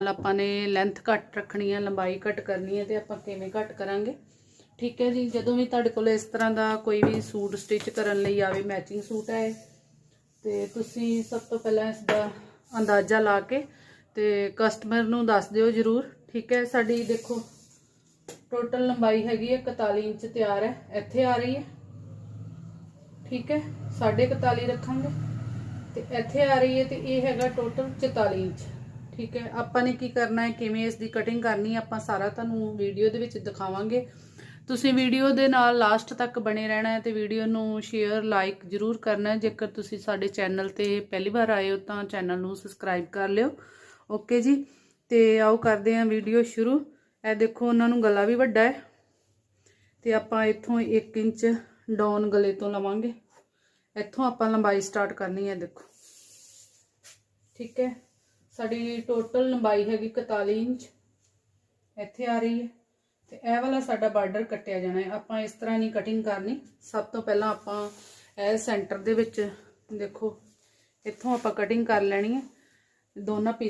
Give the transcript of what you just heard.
ਆਪਾਂ ਨੇ ਲੈਂਥ ਘੱਟ ਰੱਖਣੀ ਹੈ ਲੰਬਾਈ ਘੱਟ ਕਰਨੀ ਹੈ ਤੇ ਆਪਾਂ ਕਿਵੇਂ ਘੱਟ ਕਰਾਂਗੇ? ਠੀਕ ਹੈ ਜੀ ਜਦੋਂ ਵੀ ਤੁਹਾਡੇ ਕੋਲ ਇਸ ਤਰ੍ਹਾਂ ਦਾ ਕੋਈ ਵੀ ਸੂਟ ਸਟਿਚ ਕਰਨ ਲਈ ਆਵੇ ਮੈਚਿੰਗ ਸੂਟ ਹੈ ਇਹ, ਤੇ ਤੁਸੀਂ ਸਭ ਤੋਂ ਪਹਿਲਾਂ ਇਸ ਦਾ ਅੰਦਾਜ਼ਾ ਲਾ ਕੇ ਤੇ ਕਸਟਮਰ ਨੂੰ ਦੱਸ ਦਿਓ ਜਰੂਰ ਠੀਕ ਹੈ? ਸਾਡੀ ਦੇਖੋ ਟੋਟਲ ਲੰਬਾਈ ਹੈਗੀ ਹੈ 41 ਇੰਚ ਤਿਆਰ ਹੈ ਇੱਥੇ ਆ ਰਹੀ ਹੈ ਠੀਕ ਹੈ? 41.5 ਰੱਖਾਂਗੇ ਤੇ ਇੱਥੇ ਆ ਰਹੀ ਹੈ ਤੇ ਇਹ ਹੈਗਾ ਟੋਟਲ 44 ਇੰਚ। ਠੀਕ ਹੈ, ਆਪਾਂ ਨੇ ਕੀ ਕਰਨਾ ਹੈ, ਕਿਵੇਂ ਇਸ ਦੀ ਕਟਿੰਗ ਕਰਨੀ ਹੈ, ਆਪਾਂ ਸਾਰਾ ਤੁਹਾਨੂੰ ਵੀਡੀਓ ਦੇ ਵਿੱਚ ਦਿਖਾਵਾਂਗੇ। ਤੁਸੀਂ ਵੀਡੀਓ ਦੇ ਨਾਲ ਲਾਸਟ ਤੱਕ ਬਣੇ ਰਹਿਣਾ ਹੈ ਤੇ ਵੀਡੀਓ ਨੂੰ ਸ਼ੇਅਰ ਲਾਈਕ ਜਰੂਰ ਕਰਨਾ ਹੈ। ਜੇਕਰ ਤੁਸੀਂ ਸਾਡੇ ਚੈਨਲ ਤੇ ਪਹਿਲੀ ਵਾਰ ਆਏ ਹੋ ਤਾਂ ਚੈਨਲ ਨੂੰ ਸਬਸਕ੍ਰਾਈਬ ਕਰ ਲਿਓ। ਓਕੇ ਜੀ, ਤੇ ਆਓ ਕਰਦੇ ਹਾਂ ਵੀਡੀਓ ਸ਼ੁਰੂ। ਇਹ ਦੇਖੋ, ਉਹਨਾਂ ਨੂੰ ਗਲਾ ਵੀ ਵੱਡਾ ਹੈ। ਤੇ ਆਪਾਂ ਇੱਥੋਂ 1 ਇੰਚ ਡਾਊਨ ਗਲੇ ਤੋਂ ਲਵਾਂਗੇ। ਇੱਥੋਂ ਆਪਾਂ ਲੰਬਾਈ ਸਟਾਰਟ ਕਰਨੀ ਹੈ, ਦੇਖੋ। ਠੀਕ ਹੈ। ਸਾਡੀ ਟੋਟਲ ਲੰਬਾਈ ਹੈਗੀ 41 ਇੰਚ। ਇੱਥੇ ਆ ਰਹੀ ਹੈ। ਤੇ ਇਹ ਵਾਲਾ ਸਾਡਾ ਬਾਰਡਰ ਕੱਟਿਆ ਜਾਣਾ ਹੈ। ਆਪਾਂ ਇਸ ਤਰ੍ਹਾਂ ਨਹੀਂ ਕਟਿੰਗ ਕਰਨੀ। ਸਭ ਤੋਂ ਪਹਿਲਾਂ ਆਪਾਂ ਇਹ ਸੈਂਟਰ ਦੇ ਵਿੱਚ ਦੇਖੋ। ਇੱਥੋਂ ਆਪਾਂ ਕਟਿੰਗ ਕਰ ਲੈਣੀ ਹੈ। ਦੋਨਾਂ ਪੀਸ